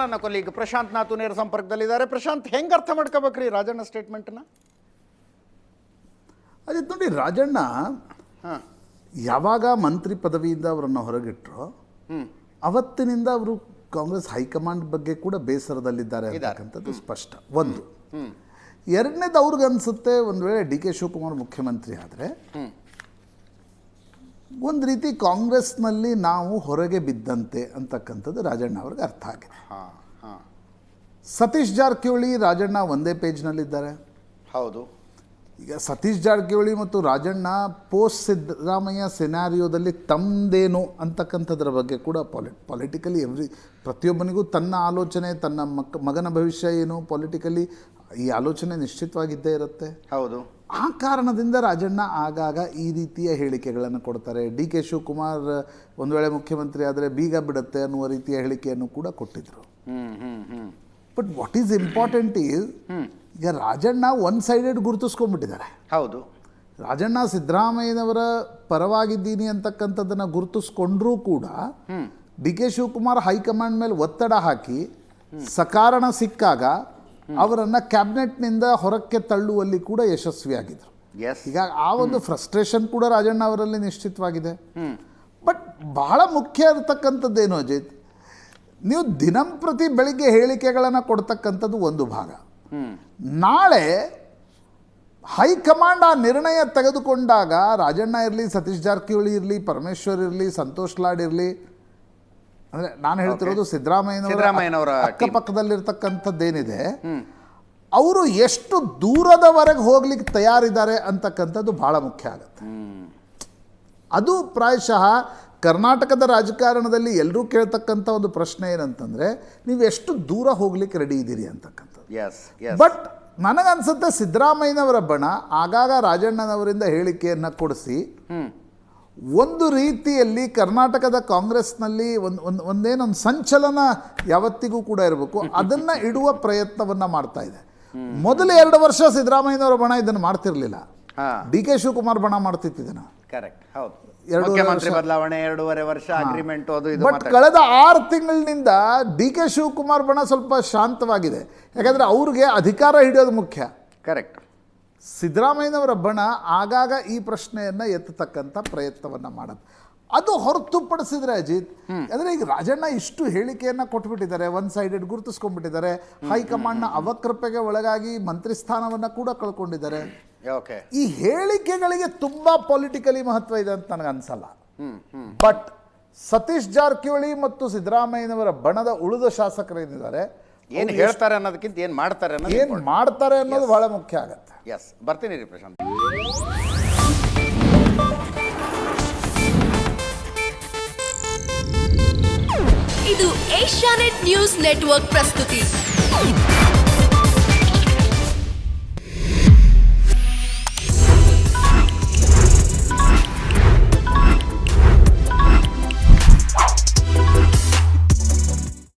ನನ್ನ ಕೊಲೀಗ್ ಪ್ರಶಾಂತ್ ನಾತು ನೇರ ಸಂಪರ್ಕದಲ್ಲಿದ್ದಾರೆ. ಪ್ರಶಾಂತ್ ಹೆಂಗೆ ಅರ್ಥ ಮಾಡ್ಕೋಬೇಕ್ರಿ ರಾಜಣ್ಣ ಸ್ಟೇಟ್ಮೆಂಟ್ನ ಅದೇ ನೋಡಿ ರಾಜಣ್ಣ ಹಾಂ. ಯಾವಾಗ ಮಂತ್ರಿ ಪದವಿಯಿಂದ ಅವರನ್ನು ಹೊರಗಿಟ್ರು ಅವತ್ತಿನಿಂದ ಅವರು ಕಾಂಗ್ರೆಸ್ ಹೈಕಮಾಂಡ್ ಬಗ್ಗೆ ಕೂಡ ಬೇಸರದಲ್ಲಿದ್ದಾರೆ ಅಂತಕ್ಕಂಥದ್ದು ಸ್ಪಷ್ಟ. ಒಂದು ಎರಡನೇದು ಅವ್ರಿಗೆ ಅನ್ಸುತ್ತೆ ಒಂದು ವೇಳೆ ಡಿ ಕೆ ಶಿವಕುಮಾರ್ ಮುಖ್ಯಮಂತ್ರಿ ಆದರೆ ಒಂದು ರೀತಿ ಕಾಂಗ್ರೆಸ್ನಲ್ಲಿ ನಾವು ಹೊರಗೆ ಬಿದ್ದಂತೆ ಅಂತಕ್ಕಂಥದ್ದು ರಾಜಣ್ಣ ಅವ್ರಿಗೆ ಅರ್ಥ ಆಗಿದೆ. ಹಾಂ ಹಾಂ. ಸತೀಶ್ ಜಾರಕಿಹೊಳಿ ರಾಜಣ್ಣ ಒಂದೇ ಪೇಜ್ನಲ್ಲಿದ್ದಾರೆ ಹೌದು. ಈಗ ಸತೀಶ್ ಜಾರಕಿಹೊಳಿ ಮತ್ತು ರಾಜಣ್ಣ ಪೋಸ್ಟ್ ಸಿದ್ದರಾಮಯ್ಯ ಸಿನಾರಿಯೋದಲ್ಲಿ ತಮ್ಮದೇನು ಅಂತಕ್ಕಂಥದ್ರ ಬಗ್ಗೆ ಕೂಡ ಪಾಲಿ ಪಾಲಿಟಿಕಲಿ ಎವ್ರಿ ಪ್ರತಿಯೊಬ್ಬನಿಗೂ ತನ್ನ ಆಲೋಚನೆ ತನ್ನ ಮಕ್ ಮಗನ ಭವಿಷ್ಯ ಏನು ಪಾಲಿಟಿಕಲಿ ಈ ಆಲೋಚನೆ ನಿಶ್ಚಿತವಾಗಿದ್ದೇ ಇರುತ್ತೆ. ಹೌದು. ಆ ಕಾರಣದಿಂದ ರಾಜಣ್ಣ ಆಗಾಗ ಈ ರೀತಿಯ ಹೇಳಿಕೆಗಳನ್ನು ಕೊಡ್ತಾರೆ. ಡಿ ಕೆ ಶಿವಕುಮಾರ್ ಒಂದು ವೇಳೆ ಮುಖ್ಯಮಂತ್ರಿ ಆದರೆ ಬೀಗ ಬಿಡುತ್ತೆ ಅನ್ನುವ ರೀತಿಯ ಹೇಳಿಕೆಯನ್ನು ಕೂಡ ಕೊಟ್ಟಿದ್ದರು but what is important is ಈಗ ರಾಜಣ್ಣ ಒನ್ ಸೈಡೆಡ್ ಗುರುತಿಸ್ಕೊಂಡ್ಬಿಟ್ಟಿದ್ದಾರೆ. ಹೌದು. ರಾಜಣ್ಣ ಸಿದ್ದರಾಮಯ್ಯನವರ ಪರವಾಗಿದ್ದೀನಿ ಅಂತಕ್ಕಂಥದ್ದನ್ನು ಗುರುತಿಸ್ಕೊಂಡ್ರೂ ಕೂಡ ಡಿ ಕೆ ಶಿವಕುಮಾರ್ ಹೈಕಮಾಂಡ್ ಮೇಲೆ ಒತ್ತಡ ಹಾಕಿ ಸಕಾರಣ ಸಿಕ್ಕಾಗ ಅವರನ್ನು ಕ್ಯಾಬಿನೆಟ್ನಿಂದ ಹೊರಕ್ಕೆ ತಳ್ಳುವಲ್ಲಿ ಕೂಡ ಯಶಸ್ವಿಯಾಗಿದ್ದರು ಈಗ ಆ ಒಂದು ಫ್ರಸ್ಟ್ರೇಷನ್ ಕೂಡ ರಾಜಣ್ಣ ಅವರಲ್ಲಿ ನಿಶ್ಚಿತವಾಗಿದೆ. ಬಟ್ ಬಹಳ ಮುಖ್ಯ ಇರತಕ್ಕಂಥದ್ದೇನು ಅಜಿತ್? ನೀವು ದಿನಂಪ್ರತಿ ಬೆಳಿಗ್ಗೆ ಹೇಳಿಕೆಗಳನ್ನು ಕೊಡ್ತಕ್ಕಂಥದ್ದು ಒಂದು ಭಾಗ. ನಾಳೆ ಹೈಕಮಾಂಡ್ ಆ ನಿರ್ಣಯ ತೆಗೆದುಕೊಂಡಾಗ ರಾಜಣ್ಣ ಇರಲಿ ಸತೀಶ್ ಜಾರಕಿಹೊಳಿ ಇರಲಿ ಪರಮೇಶ್ವರ್ ಇರಲಿ ಸಂತೋಷ್ ಲಾಡ್ ಇರಲಿ ಅಂದರೆ ನಾನು ಹೇಳ್ತಿರೋದು ಸಿದ್ದರಾಮಯ್ಯನವರ. ಅಕ್ಕಪಕ್ಕದಲ್ಲಿರ್ತಕ್ಕಂಥದ್ದೇನಿದೆ ಅವರು ಎಷ್ಟು ದೂರದವರೆಗೆ ಹೋಗ್ಲಿಕ್ಕೆ ತಯಾರಿದ್ದಾರೆ ಅಂತಕ್ಕಂಥದ್ದು ಭಾಳ ಮುಖ್ಯ ಆಗುತ್ತೆ. ಅದು ಪ್ರಾಯಶಃ ಕರ್ನಾಟಕದ ರಾಜಕಾರಣದಲ್ಲಿ ಎಲ್ಲರೂ ಕೇಳ್ತಕ್ಕಂಥ ಒಂದು ಪ್ರಶ್ನೆ ಏನಂತಂದರೆ ನೀವು ಎಷ್ಟು ದೂರ ಹೋಗ್ಲಿಕ್ಕೆ ರೆಡಿ ಇದ್ದೀರಿ ಅಂತಕ್ಕಂಥದ್ದು. ಬಟ್ ನನಗನ್ಸುತ್ತೆ ಸಿದ್ದರಾಮಯ್ಯನವರ ಬಣ ಆಗಾಗ ರಾಜಣ್ಣನವರಿಂದ ಹೇಳಿಕೆಯನ್ನು ಕೊಡಿಸಿ ಒಂದು ರೀತಿಯಲ್ಲಿ ಕರ್ನಾಟಕದ ಕಾಂಗ್ರೆಸ್ನಲ್ಲಿ ಒಂದು ಒಂದು ಒಂದೇನೊಂದು ಸಂಚಲನ ಯಾವತ್ತಿಗೂ ಕೂಡ ಇರಬೇಕು ಅದನ್ನು ಇಡುವ ಪ್ರಯತ್ನವನ್ನು ಮಾಡ್ತಾ ಇದೆ. ಮೊದಲು ಎರಡು ವರ್ಷ ಸಿದ್ದರಾಮಯ್ಯನವರ ಬಣ ಇದನ್ನು ಮಾಡ್ತಿರ್ಲಿಲ್ಲ. ಡಿ ಕೆ ಶಿವಕುಮಾರ್ ಬಣ ಮಾಡ್ತಿತ್ತು ಇದನ್ನು ಕರೆಕ್ಟ್ ಹೌದು ಮುಖ್ಯಮಂತ್ರಿ. ಬದಲಾವಣೆ ಎರಡೂವರೆ ವರ್ಷ ಅಗ್ರಿಮೆಂಟ್ ಅದು ಇದು ಬಟ್ ಕಳೆದ ಆರು ತಿಂಗಳಿನಿಂದ ಡಿ ಕೆ ಶಿವಕುಮಾರ್ ಬಣ ಸ್ವಲ್ಪ ಶಾಂತವಾಗಿದೆ. ಯಾಕಂದ್ರೆ ಅವ್ರಿಗೆ ಅಧಿಕಾರ ಹಿಡಿಯೋದು ಮುಖ್ಯ. ಕರೆಕ್ಟ್ ಸಿದ್ದರಾಮಯ್ಯನವರ ಬಣ ಆಗಾಗ ಈ ಪ್ರಶ್ನೆಯನ್ನು ಎತ್ತತಕ್ಕಂಥ ಪ್ರಯತ್ನವನ್ನು ಮಾಡುತ್ತೆ. ಅದು ಹೊರತುಪಡಿಸಿದ್ರೆ ಅಜಿತ್ ಅಂದರೆ ಈಗ ರಾಜಣ್ಣ ಇಷ್ಟು ಹೇಳಿಕೆಯನ್ನು ಕೊಟ್ಬಿಟ್ಟಿದ್ದಾರೆ ಒನ್ ಸೈಡೆಡ್ ಗುರುತಿಸ್ಕೊಂಡ್ಬಿಟ್ಟಿದ್ದಾರೆ ಹೈಕಮಾಂಡ್ನ ಅವಕೃಪೆಗೆ ಒಳಗಾಗಿ ಮಂತ್ರಿ ಸ್ಥಾನವನ್ನು ಕೂಡ ಕಳ್ಕೊಂಡಿದ್ದಾರೆ. ಈ ಹೇಳಿಕೆಗಳಿಗೆ ತುಂಬಾ ಪೊಲಿಟಿಕಲಿ ಮಹತ್ವ ಇದೆ ಅಂತ ನನಗೆ ಅನ್ಸಲ್ಲ. ಹ್ಮ್ ಹ್ಮ್. ಬಟ್ ಸತೀಶ್ ಜಾರಕಿಹೊಳಿ ಮತ್ತು ಸಿದ್ದರಾಮಯ್ಯನವರ ಬಣದ ಉಳಿದ ಶಾಸಕರೇನಿದ್ದಾರೆ ಏನ್ ಹೇಳ್ತಾರೆ ಅನ್ನೋದಕ್ಕಿಂತ ಏನ್ ಮಾಡ್ತಾರೆ ಅನ್ನೋದು ಏನು ಮಾಡ್ತಾರೆ ಅನ್ನೋದು ಬಹಳ ಮುಖ್ಯ ಆಗತ್ತೆ. ಎಸ್ ಬರ್ತೀನಿ ರೀ ಪ್ರಶಾಂತ್. ಇದು ಏಷ್ಯಾನೆಟ್ ನ್ಯೂಸ್ ನೆಟ್ವರ್ಕ್ ಪ್ರಸ್ತುತಿ.